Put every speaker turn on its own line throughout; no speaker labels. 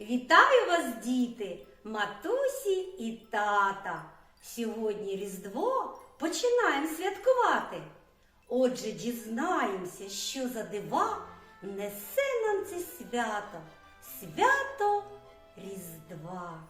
Вітаю вас, діти, матусі і тата. Сьогодні Різдво починаємо святкувати. Отже, дізнаємося, що за дива несе нам це свято. Свято Різдва.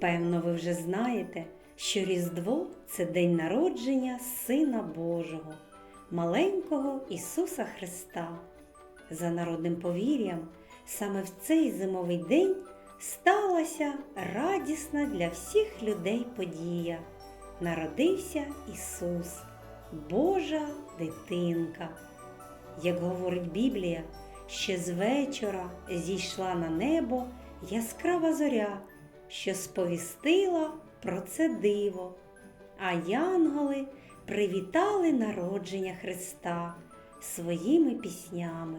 Певно, ви вже знаєте, що Різдво це день народження Сина Божого, маленького Ісуса Христа. За народним повір'ям, саме в цей зимовий день сталася радісна для всіх людей подія. Народився Ісус, Божа дитинка. Як говорить Біблія, ще з вечора зійшла на небо яскрава зоря, що сповістила про це диво, а янголи привітали народження Христа своїми піснями.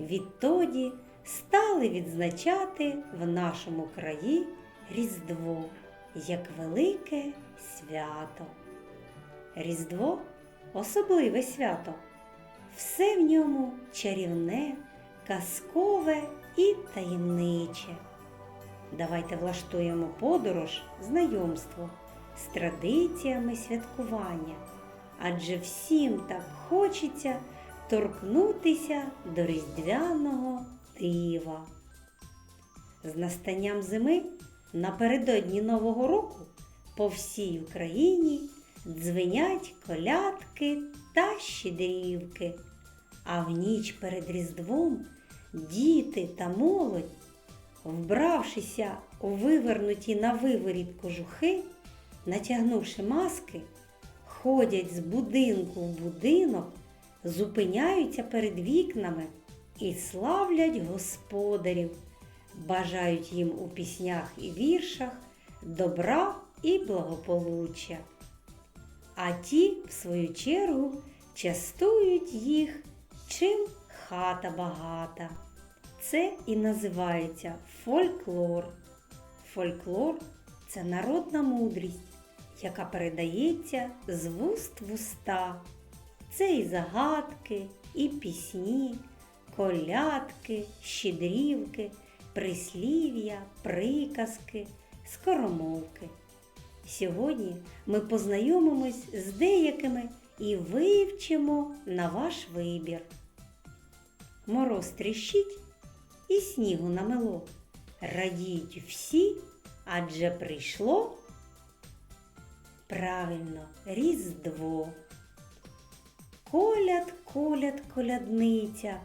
Відтоді стали відзначати в нашому краї Різдво як велике свято. Різдво особливе свято. Все в ньому чарівне, казкове і таємниче. Давайте влаштуємо подорож, знайомство з традиціями святкування, адже всім так хочеться торкнутися до різдвяного дива. З настанням зими напередодні Нового року по всій Україні дзвенять колядки та щедрівки, а в ніч перед Різдвом діти та молодь, вбравшися у вивернуті на виворіт кожухи, натягнувши маски, ходять з будинку в будинок, зупиняються перед вікнами і славлять господарів, бажають їм у піснях і віршах добра і благополуччя. А ті, в свою чергу, частують їх, чим хата багата. Це і називається фольклор. Фольклор це народна мудрість, яка передається з вуст в уста. Це і загадки, і пісні, колядки, щедрівки, прислів'я, приказки, скоромовки. Сьогодні ми познайомимось з деякими і вивчимо на ваш вибір. Мороз тріщить і снігу намело. Радіють всі, адже прийшло правильно Різдво. Коляд, коляд, колядниця,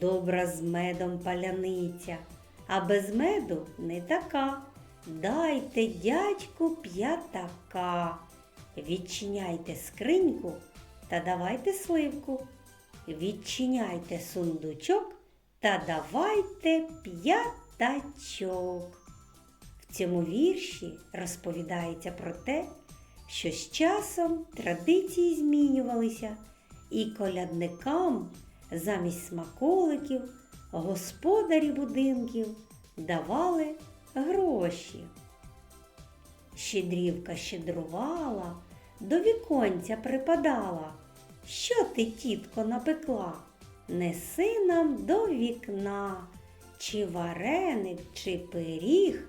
добра з медом паляниця, а без меду не така. Дайте дядьку п'ятака, відчиняйте скриньку та давайте сливку, відчиняйте сундучок та давайте п'ятачок. В цьому вірші розповідається про те, що з часом традиції змінювалися, і колядникам замість смаколиків господарі будинків давали гроші. Щедрівка щедрувала, до віконця припадала. Що ти, тітко, напекла? Неси нам до вікна, чи вареник, чи пиріг,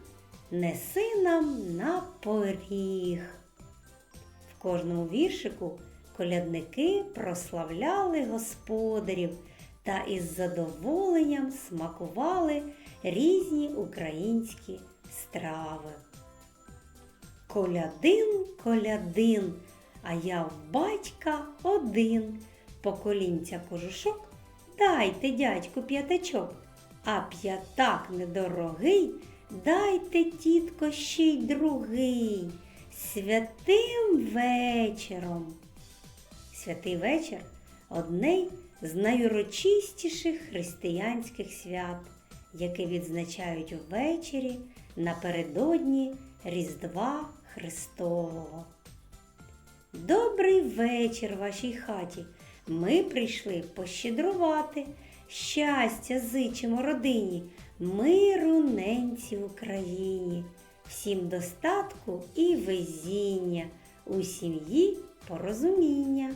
неси нам на поріг. В кожному віршику колядники прославляли господарів та із задоволенням смакували різні українські страви. Колядин, колядин, а я в батька один. Поколінця кожушок, дайте дядьку п'ятачок, а п'ятак недорогий, дайте, тітко, ще й другий. Святим вечором. Святий вечір одне з найурочистіших християнських свят, яке відзначають ввечері напередодні Різдва Христового. Добрий вечір вашій хаті. Ми прийшли пощедрувати. Щастя зичимо родині, миру ненці в Україні, всім достатку і везіння, у сім'ї порозуміння.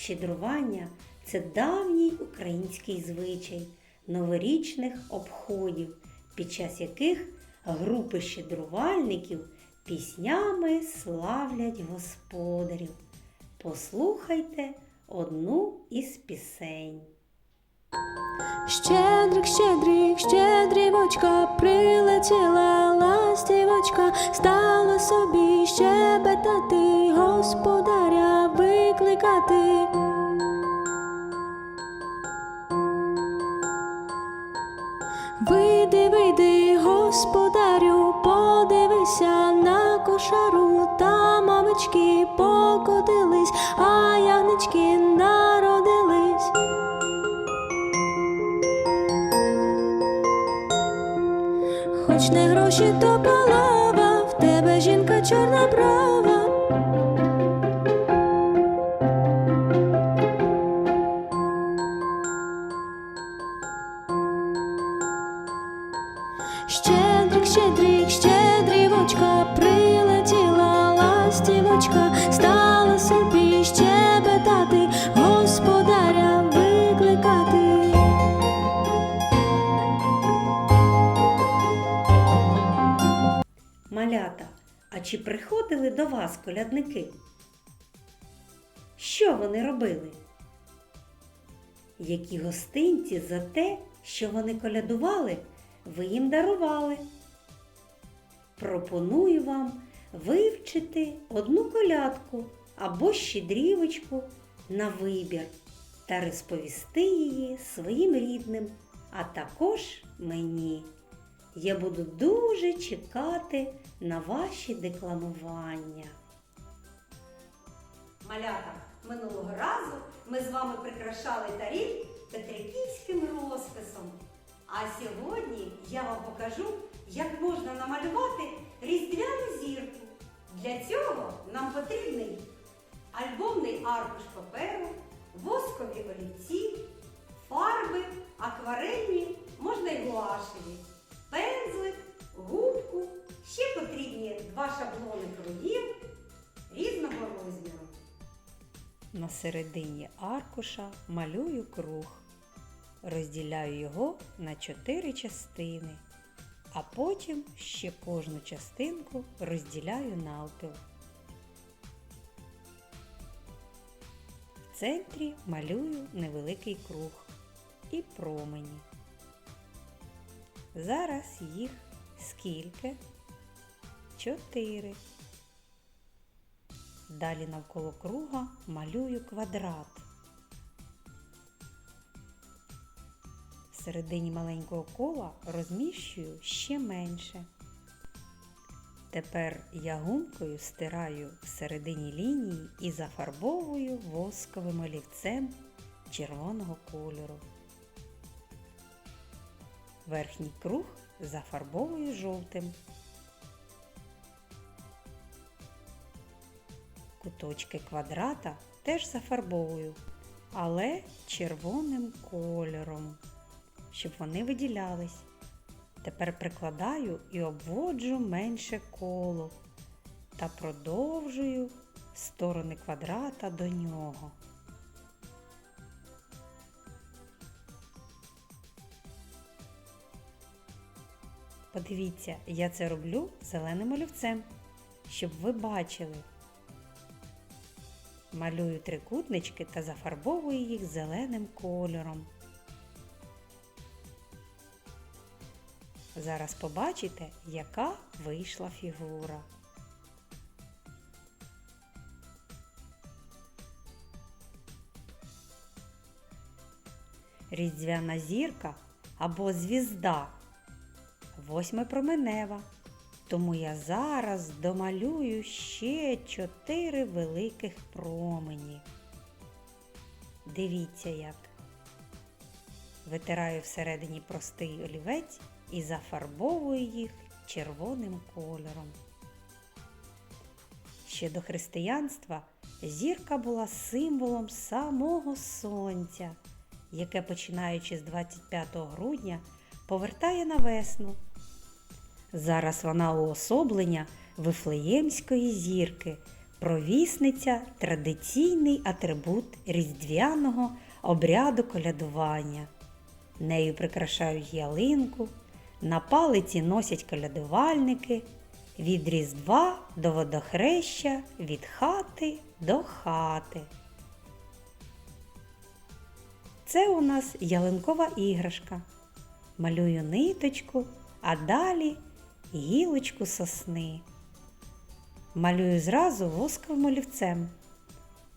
Щедрування це давній український звичай, новорічних обходів, під час яких групи щедрувальників піснями славлять господарів. Послухайте одну із пісень.
Щедрик, щедрик, щедрівочка, прилетіла ластівочка, стала собі щебетати, господаря викликати. Вийди, вийди, господарю, подивися на кошару, там овечки покотились, а ягнички народились. Хоч не гроші, то полова, в тебе жінка чорна брова.
Чи приходили до вас колядники? Що вони робили? Які гостинці за те, що вони колядували, ви їм дарували? Пропоную вам вивчити одну колядку або щедрівочку на вибір та розповісти її своїм рідним, а також мені. Я буду дуже чекати на ваші декламування. Малята, минулого разу ми з вами прикрашали таріль петриківським розписом. А сьогодні я вам покажу, як можна намалювати різдвяну зірку. Для цього нам потрібний альбомний аркуш паперу, воскові олівці, фарби, акварельні, можна й гуашеві, пензлик, губку. Ще потрібні два шаблони кругів різного розміру. На середині аркуша малюю круг. Розділяю його на чотири частини, а потім ще кожну частинку розділяю навпіл. В центрі малюю невеликий круг і промені. Зараз їх скільки? Чотири. Далі навколо круга малюю квадрат. Всередині маленького кола розміщую ще менше. Тепер я гумкою стираю всередині лінії і зафарбовую восковим олівцем червоного кольору. Верхній круг зафарбовую жовтим. Куточки квадрата теж зафарбовую, але червоним кольором, щоб вони виділялись. Тепер прикладаю і обводжу менше коло та продовжую сторони квадрата до нього. Подивіться, я це роблю зеленим олівцем, щоб ви бачили. Малюю трикутнички та зафарбовую їх зеленим кольором. Зараз побачите, яка вийшла фігура. Різдвяна зірка або звізда восьмипроменева. Тому я зараз домалюю ще чотири великих промені. Дивіться як. Витираю всередині простий олівець і зафарбовую їх червоним кольором. Ще до християнства зірка була символом самого сонця, яке, починаючи з 25 грудня, повертає на весну. Зараз вона уособлення Вифлеємської зірки, провісниця традиційний атрибут різдвяного обряду колядування. Нею прикрашають ялинку, на палиці носять колядувальники, від Різдва до водохреща, від хати до хати. Це у нас ялинкова іграшка. Малюю ниточку, а далі гілочку сосни. Малюю зразу восковим олівцем.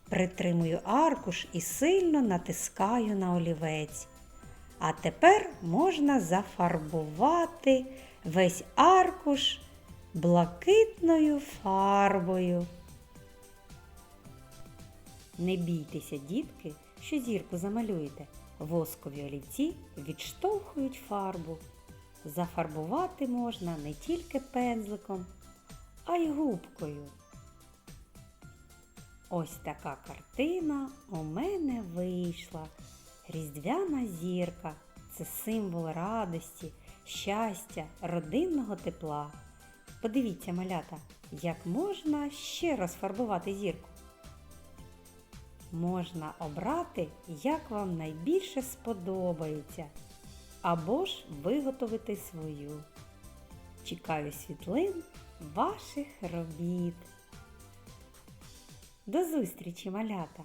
Притримую аркуш і сильно натискаю на олівець. А тепер можна зафарбувати весь аркуш блакитною фарбою. Не бійтеся, дітки, що зірку замалюєте. Воскові олівці відштовхують фарбу. Зафарбувати можна не тільки пензликом, а й губкою. Ось така картина у мене вийшла. Різдвяна зірка це символ радості, щастя, родинного тепла. Подивіться, малята, як можна ще розфарбувати зірку. Можна обрати, як вам найбільше сподобається, або ж виготовити свою. Чекаю світлин ваших робіт. До зустрічі, малята!